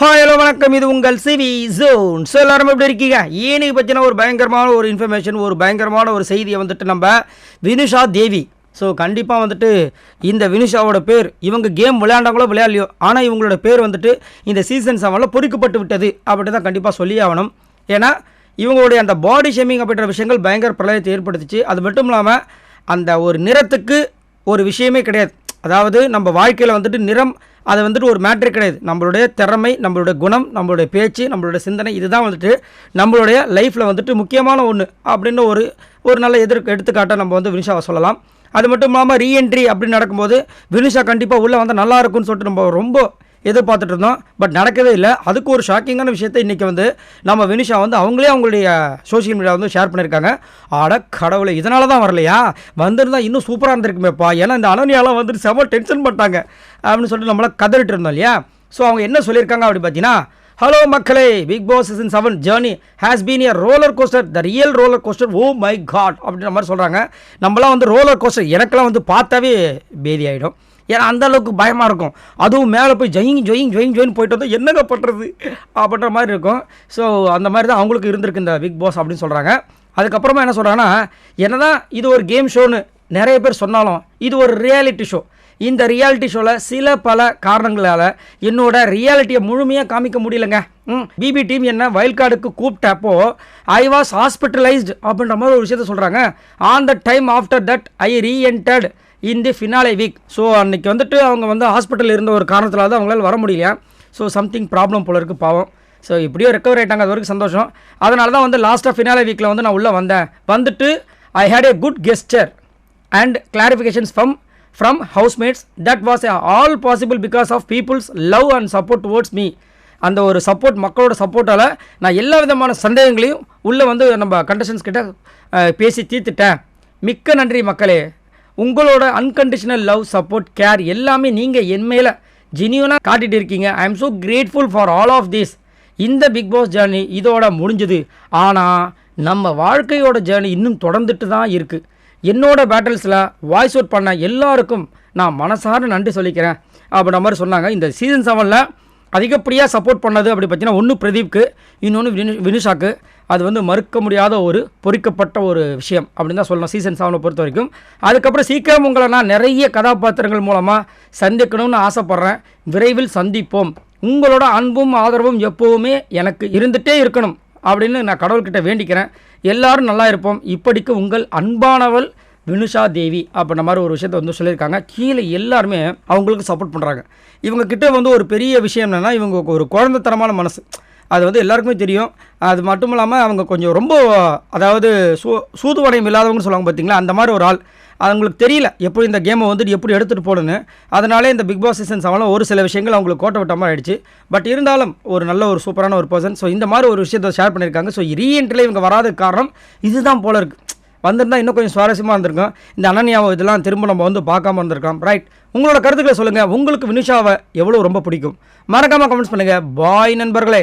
Hi hello வணக்கம். இது உங்கள் சிவி ஜோன். ஸோ எல்லாரும் எப்படி இருக்கீங்க? ஏனிக்கு பற்றின ஒரு பயங்கரமான ஒரு இன்ஃபர்மேஷன் ஒரு பயங்கரமான ஒரு செய்தியை வந்துட்டு நம்ம வினுஷா தேவி. ஸோ கண்டிப்பாக வந்துட்டு இந்த வினுஷாவோட பேர் இவங்க கேம் விளையாண்டாங்களோ விளையாடலையோ ஆனால் இவங்களோட பேர் வந்துட்டு இந்த சீசன் செவனில் பொறிக்கப்பட்டு விட்டது அப்படி தான் கண்டிப்பாக சொல்லி ஆகணும். ஏன்னா இவங்களுடைய அந்த பாடி ஷேமிங் அப்படின்ற விஷயங்கள் பயங்கர பிரளயத்தை ஏற்படுத்திச்சு. அது மட்டும் இல்லாமல் அந்த ஒரு நிறத்துக்கு ஒரு விஷயமே கிடையாது. அதாவது நம்ம வாழ்க்கையில் வந்துட்டு நிறம் அது வந்துட்டு ஒரு மேட்ரு கிடையாது. நம்மளுடைய திறமை நம்மளுடைய குணம் நம்மளுடைய பேச்சு நம்மளுடைய சிந்தனை இதுதான் வந்துட்டு நம்மளுடைய லைஃப்பில் வந்துட்டு முக்கியமான ஒன்று அப்படின்னு ஒரு ஒரு நல்ல எதிர் எடுத்துக்காட்டை நம்ம வந்து வினிஷாவை சொல்லலாம். அது மட்டும் இல்லாமல் ரீஎன்ட்ரி அப்படின்னு நடக்கும்போது வினிஷா கண்டிப்பாக உள்ளே வந்தால் நல்லா இருக்கும்னு சொல்லிட்டு நம்ம ரொம்ப எதிர்பார்த்துட்டு இருந்தோம். பட் நடக்கவே இல்லை. அதுக்கு ஒரு ஷாக்கிங்கான விஷயத்தை இன்றைக்கி வந்து நம்ம வினிஷா வந்து அவங்களே அவங்களுடைய சோஷியல் மீடியா வந்து ஷேர் பண்ணியிருக்காங்க. ஆட கடவுளை இதனால தான் வரலையா? வந்திருந்தால் இன்னும் சூப்பராக இருந்திருக்குமேப்பா. ஏன்னா இந்த அனனியாலாம் வந்துட்டு செம டென்ஷன் பண்ணிட்டாங்க அப்படின்னு சொல்லிட்டு நம்மளாம் கதறிட்டு இருந்தோம் இல்லையா? ஸோ அவங்க என்ன சொல்லியிருக்காங்க அப்படி பார்த்தீங்கன்னா ஹலோ மக்களே Bigg Boss in seven journey has been a roller coaster the real roller coaster oh my God அப்படின்ற மாதிரி சொல்கிறாங்க நம்மளாம் வந்து ரோலர் கோஸ்டர் எனக்கெல்லாம் வந்து பார்த்தாவே பேதி ஆகிடும் ஏன்னா அந்தளவுக்கு பயமாக இருக்கும். அதுவும் மேலே போய் ஜொயிங் ஜொயிங் ஜொயிங் ஜொயின் போயிட்டு வந்தால் என்னங்க பண்ணுறது அப்படின்ற மாதிரி இருக்கும். ஸோ அந்த மாதிரி தான் அவங்களுக்கு இருந்திருக்கு இந்த பிக் பாஸ் அப்படின்னு சொல்கிறாங்க அதுக்கப்புறமா என்ன சொல்கிறாங்கன்னா என்ன தான் இது ஒரு கேம் ஷோன்னு நிறைய பேர் சொன்னாலும் இது ஒரு ரியாலிட்டி ஷோ இந்த ரியாலிட்டி ஷோவில் சில பல காரணங்களால் என்னோட ரியாலிட்டியை முழுமையாக காமிக்க முடியலங்க. ம் பிபி டீம் என்ன வயல் கார்டுக்கு கூப்பிட்டப்போ ஐ வாஸ் ஹாஸ்பிட்டலைஸ்டு அப்படின்ற மாதிரி ஒரு விஷயத்த சொல்கிறாங்க on the time after that I reentered in the finale week so அன்றைக்கி வந்துட்டு அவங்க வந்து ஹாஸ்பிட்டலில் இருந்த ஒரு காரணத்தில் தான் அவங்களால வர முடியல ஸோ சம்திங் ப்ராப்ளம் போல இருக்குது பாவம். ஸோ இப்படியோ ரெக்கவர் ஆகிட்டாங்க அது வரைக்கும் சந்தோஷம். அதனால தான் வந்து லாஸ்ட்டாக ஃபினாலே வீக்கில் வந்து நான் உள்ளே வந்தேன். வந்துட்டு I had a good gesture and clarifications from from housemates that was all possible because of people's love and support towards me அந்த ஒரு சப்போர்ட் மக்களோட சப்போர்ட்டால் நான் எல்லா விதமான சந்தேகங்களையும் உள்ளே வந்து நம்ம கண்டஸ்டன்ஸ் கிட்ட பேசி தீர்த்துட்டேன். மிக்க நன்றி மக்களே. உங்களோட அன்கண்டிஷனல் லவ் சப்போர்ட் கேர் எல்லாமே நீங்கள் என் மேலே ஜெனியூனாக காட்டிட்டு இருக்கீங்க. I am so grateful for all of this இந்த பிக் பாஸ் ஜேர்னி இதோட முடிஞ்சுது. ஆனால் நம்ம வாழ்க்கையோட ஜேர்னி இன்னும் தொடர்ந்துட்டு தான் இருக்குது என்னோட பேட்டில்ஸில் வாய்ஸ் அவுட் பண்ண எல்லாருக்கும் நான் மனசார நன்றி சொல்லிக்கிறேன். அப்படின்ற மாதிரி சொன்னாங்க. இந்த சீசன் செவனில் அதிகப்படியாக சப்போர்ட் பண்ணது அப்படி பார்த்தீங்கன்னா ஒன்று பிரதீப்க்கு இன்னொன்று வினு வினுஷாக்கு. அது வந்து மறுக்க முடியாத ஒரு பொறிக்கப்பட்ட ஒரு விஷயம் அப்படின்னு தான் சொல்லணும் சீசன் செவனை பொறுத்த வரைக்கும் அதுக்கப்புறம் சீக்கிரம் உங்களை நான் நிறைய கதாபாத்திரங்கள் மூலமாக சந்திக்கணும்னு ஆசைப்பட்றேன். விரைவில் சந்திப்போம். உங்களோட அன்பும் ஆதரவும் எப்போவுமே எனக்கு இருந்துகிட்டே இருக்கணும் அப்படின்னு நான் கடவுள்கிட்ட வேண்டிக்கிறேன். எல்லாரும் நல்லா இருப்போம். இப்படிக்கு உங்கள் அன்பானவள் வினுஷா தேவி அப்படின்ற மாதிரி ஒரு விஷயத்த வந்து சொல்லியிருக்காங்க. கீழே எல்லாருமே அவங்களுக்கு சப்போர்ட் பண்ணுறாங்க இவங்கக்கிட்ட வந்து ஒரு பெரிய விஷயம் என்னென்னா இவங்க ஒரு குழந்தைத்தனமான மனசு. அது வந்து எல்லாருக்குமே தெரியும். அது மட்டும் இல்லாமல் அவங்க கொஞ்சம் ரொம்ப அதாவது சூ சூதுவடையும் இல்லாதவங்கன்னு சொல்லுவாங்க பார்த்தீங்களா அந்த மாதிரி ஒரு ஆள். அவங்களுக்கு தெரியல. எப்படி இந்த கேமை வந்துட்டு எப்படி எடுத்துகிட்டு போகணுன்னு அதனாலே இந்த பிக் பாஸ் சீசன் செவனில் ஒரு சில விஷயங்கள் அவங்களுக்கு கோட்டை விட்ட மாதிரி ஆயிடுச்சு. பட் இருந்தாலும் ஒரு நல்ல ஒரு சூப்பரான ஒரு பர்சன் ஸோ இந்த மாதிரி ஒரு விஷயத்தை ஷேர் பண்ணியிருக்காங்க. ஸோ ரீஎன்ட்ரியில் இவங்க வராததுக்கு காரணம் இதுதான் போல இருக்குது வந்திருந்தால் இன்னும் கொஞ்சம் சுவாரஸ்யமாக இருந்திருக்கும். இந்த அனன்யாவை இதெல்லாம் திரும்ப நம்ம வந்து பார்க்காம இருந்திருக்கலாம். ரைட் உங்களோட கருத்துக்களை சொல்லுங்கள் உங்களுக்கு வினிஷாவை எவ்வளோ ரொம்ப பிடிக்கும்? மறக்காமல் கமெண்ட்ஸ் பண்ணுங்கள் பாய் நண்பர்களே.